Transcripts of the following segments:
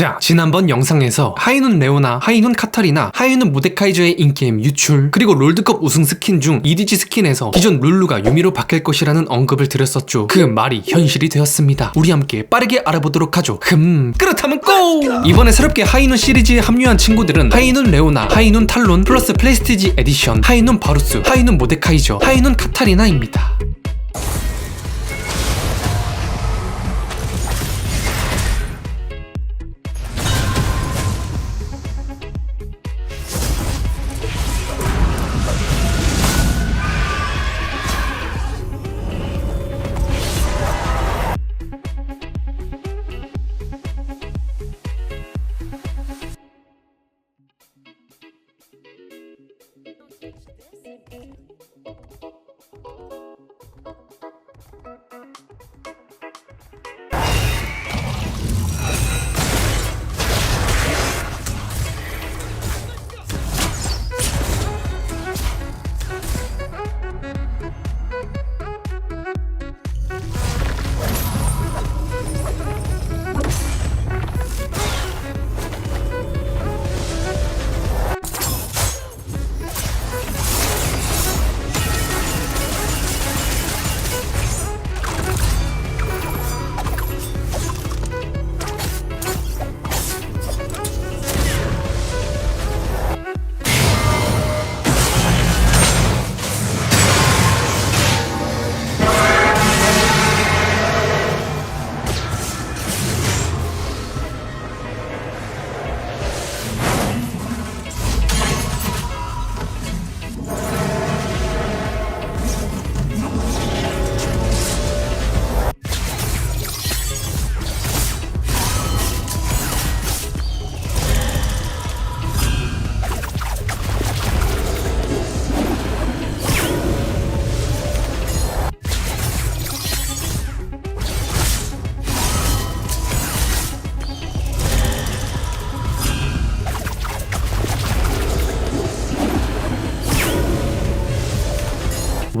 자, 지난번 영상에서 하이눈 레오나, 하이눈 카타리나, 하이눈 모데카이저의 인게임 유출, 그리고 롤드컵 우승 스킨 중 EDG 스킨에서 기존 룰루가 유미로 바뀔 것이라는 언급을 드렸었죠. 그 말이 현실이 되었습니다. 우리 함께 빠르게 알아보도록 하죠. 흠, 그렇다면 고! 이번에 새롭게 하이눈 시리즈에 합류한 친구들은 하이눈 레오나, 하이눈 탈론, 플러스 플레스티지 에디션, 하이눈 바루스, 하이눈 모데카이저, 하이눈 카타리나입니다.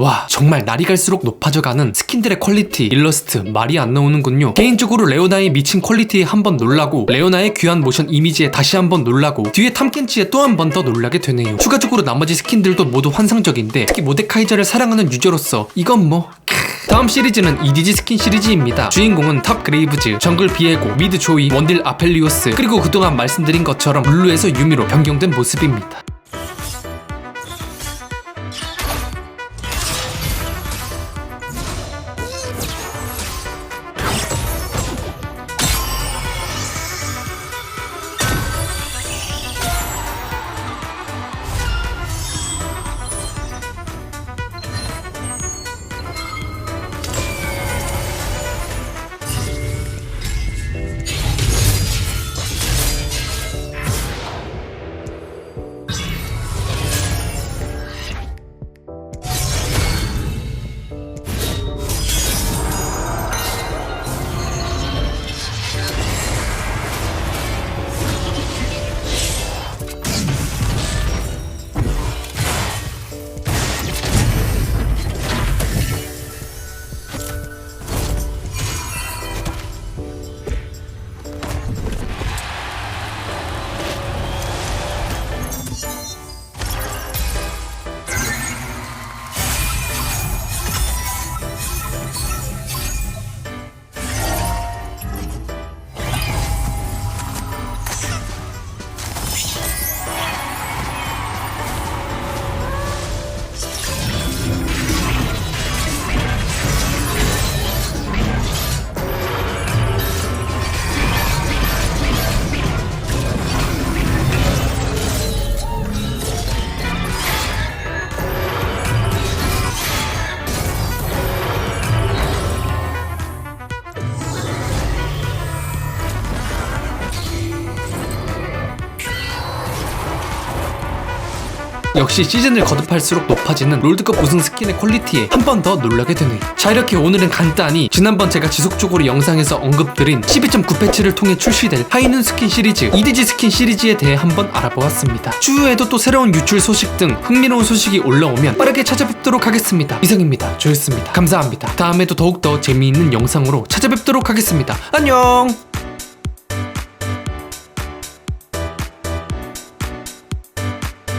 와 정말 날이 갈수록 높아져가는 스킨들의 퀄리티 일러스트 말이 안 나오는군요 개인적으로 레오나의 미친 퀄리티에 한 번 놀라고 레오나의 귀한 모션 이미지에 다시 한 번 놀라고 뒤에 탐켄치에 또 한 번 더 놀라게 되네요 추가적으로 나머지 스킨들도 모두 환상적인데 특히 모데카이저를 사랑하는 유저로서 이건 뭐 크. 다음 시리즈는 EDG 스킨 시리즈입니다. 주인공은 탑 그레이브즈, 정글 비에고, 미드 조이, 원딜 아펠리오스, 그리고 그동안 말씀드린 것처럼 룰루에서 유미로 변경된 모습입니다. 역시 시즌을 거듭할수록 높아지는 롤드컵 우승 스킨의 퀄리티에 한 번 더 놀라게 되네요. 자 이렇게 오늘은 간단히 지난번 제가 지속적으로 영상에서 언급드린 12.9 패치를 통해 출시될 하이눈 스킨 시리즈, EDG 스킨 시리즈에 대해 한번 알아보았습니다. 추후에도 또 새로운 유출 소식 등 흥미로운 소식이 올라오면 빠르게 찾아뵙도록 하겠습니다. 이상입니다. 조였습니다. 감사합니다. 다음에도 더욱더 재미있는 영상으로 찾아뵙도록 하겠습니다. 안녕!